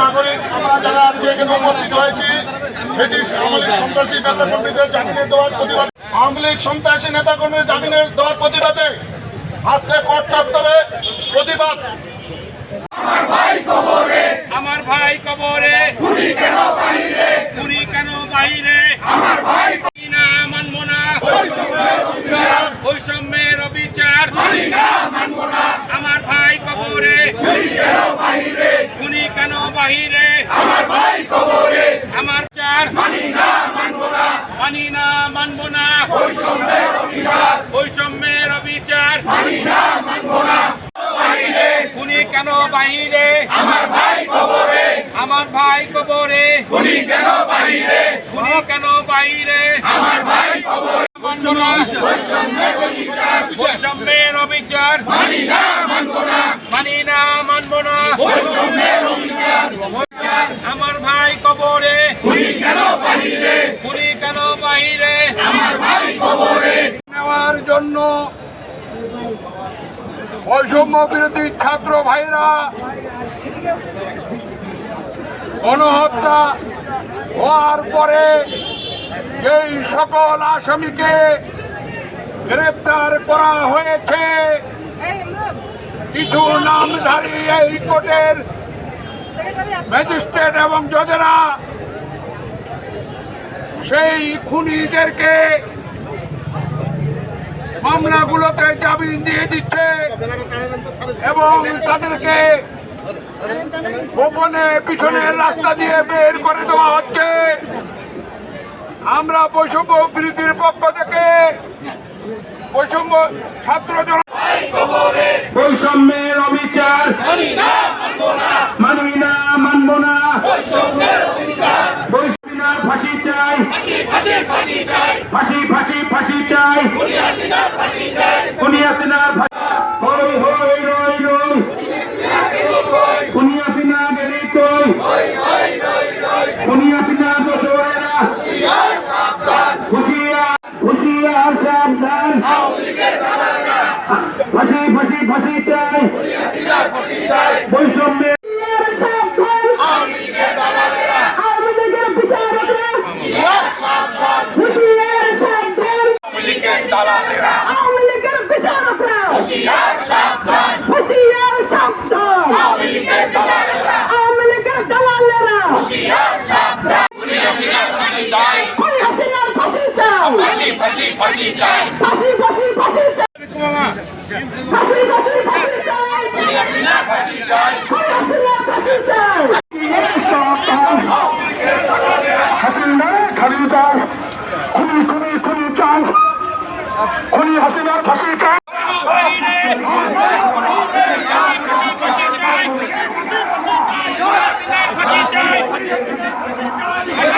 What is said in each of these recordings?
নাগরিক আমরা যারা আজকে এখানে আওয়ামী সন্ত্রাসী নেতা জামিনে দেওয়ার প্রতিবাদ আওয়ামী লীগ সন্ত্রাসী নেতা কর্মীর জামিনে দেওয়ার প্রতিবাদে আজকে কোর্ট চত্বরে প্রতিবাদ। আমার ভাই কবরে। খুনি কেন বাইরে খুনি কেন বাইরে আমার ভাই না মানব না? বৈষম্যের অবিচার। আমার ভাই কবরে। খুনি কেন বাহিরে? আমার ভাই কবরে। আমার চার। মানি না মানব না। মানি না মানব না। বৈষম্যের অবিচার। বৈষম্যের অবিচার। মানি না মানব না খুনি কেন বাহিরে? আমার ভাই কবরে। আমার ভাই কবরে। খুনি কেন বাহিরে? খুনি কেন বাহিরে? আমার ভাই কবরে। বৈষম্যের অবিচার। মানি না মানব না। মানি না মানব না। বৈষম্যের অবিচার। আমার ভাই কবরে। খুনি কেন বাহিরে? খুনি কেন বাহিরে? আমার ভাই কবরে। নেওয়ার জন্য বৈষম্য বিরোধী ছাত্র ভাইরা, গণহত্যা হওয়ার পরে যেই সকল আসামিকে গ্রেপ্তার করা হয়েছে, কিছু নামধারী এই কোর্টের ম্যাজিস্ট্রেট এবং জজেরা সেই খুনিদেরকে মামলাগুলোতে জামিন দিয়ে দিচ্ছে এবং তাদেরকে গোপনে পিছনের রাস্তা দিয়ে বের করে দেওয়া হচ্ছে। আমরা বৈষম্য বিরোধীর পক্ষ থেকে বৈষম্য ছাত্র বৈষম্যের অবিচার মানি না মানব না বৈষম্যের ফাঁসি চাই। ফাঁসি ফাঁসি ফাঁসি চাই। খুনি হাসিনার হই হই রই রই। খুনি হাসিনা গেলি কই? খুনি হাসিনা দোষরা হুশিয়ার হুশিয়ার সাবধান। ফাঁসি ফাঁসি ফাঁসি চাই। বৈষম্যের আওয়ামী লীগের বিচারকরা হুঁশিয়ার সাবধান হুঁশিয়ার সাবধান আওয়ামী লীগের দালালেরা আওয়ামী লীগের দালালেরা হুঁশিয়ার সাবধান খুনি হাসিনার ফাঁসি চাই খুনি হাসিনার ফাঁসি চাই ফাঁসি ফাঁসি চাই ফাঁসি ফাঁসি ফাঁসি চাই ফাঁসি ফাঁসি ফাঁসি চাই ফাঁসি চাই ফাঁসি চাই হাসিনা খালি চাই খুনি খুনি খুনি চাই খুনি হাসিনার ফাঁসি চাই ফাঁসি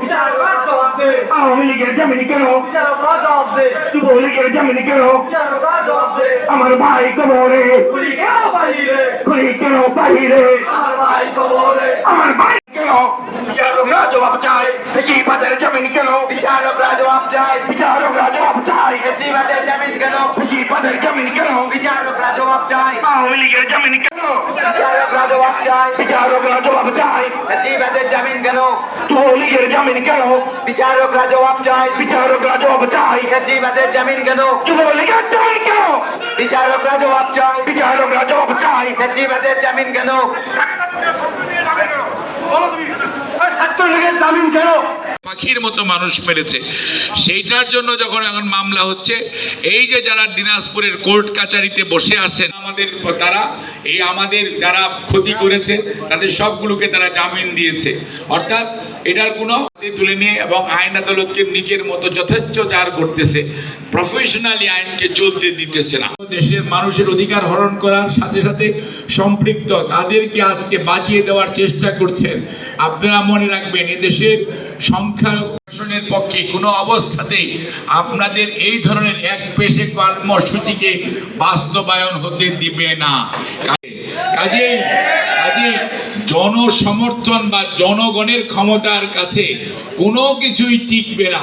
বিচারকরা জবাব দে আওয়ামী লীগের জামিন কেন বিচারকরা জবাব দে যুবলীগের জামিন কেন বিচারকরা জবাব দে আমার ভাই কবরে। কেন বাহিরে খুলি কেন বাহিরে আমার ভাই কবরে। আমার ভাই কেন বিচারকরা জবাব চাই বেশিবাদের জামিন কেন বিচারকরা জবাব চাই বিচারকরা জবাব চাই বেশিবাদের জামিন কেন বেশিবাদের জামিন কেন বিচারকরা জবাব চাই আওয়ামী লীগের জামিন কেন বিচারকরা জবাব চাই বিচারকরা জবাব চাই বেশিবাদের জামিন কেন যুবলীগের জামিন কেন বিচারকরা জবাব চাই বিচারকরা জবাব চাই বেশিবাদের জামিন কেন যুবলীগের জামিন কেন বিচারকরা জবাব চাই বিচারকরা জবাব চাই বেশিবাদের জামিন কেন ছাত্রলীগের পাখির মতো মানুষ মেরেছে। সেইটার জন্য যখন এখন মামলা হচ্ছে, এই যে যারা দিনাজপুরের কোর্ট কাচারিতে বসে আছেন, আমাদের তারা, এই আমাদের যারা ক্ষতি করেছে, তাদের সবগুলোকে তারা জামিন দিয়েছে। অর্থাৎ এটার কোনো তুলে নিয়ে এবং আইন আদালতকে নিজের মতো যথেচ্ছচার করতেছে। প্রফেশনালি আইনকে চলতে দিতেছে না। দেশের মানুষের অধিকার হরণ করার সাথে সাথে সম্পৃক্ত তাদেরকে আজকে বাঁচিয়ে দেওয়ার চেষ্টা করছেন। আপনারা মনে রাখবেন, এদেশের সংখ্যা শাসনের পক্ষে কোনো অবস্থাতেই আপনাদের এই ধরনের এক পেশে কর্মসূচিকে বাস্তবায়ন হতে দিবে না। কাজেই কাজেই জনসমর্থন বা জনগণের ক্ষমতার কাছে কোনো কিছুই টিকবে না।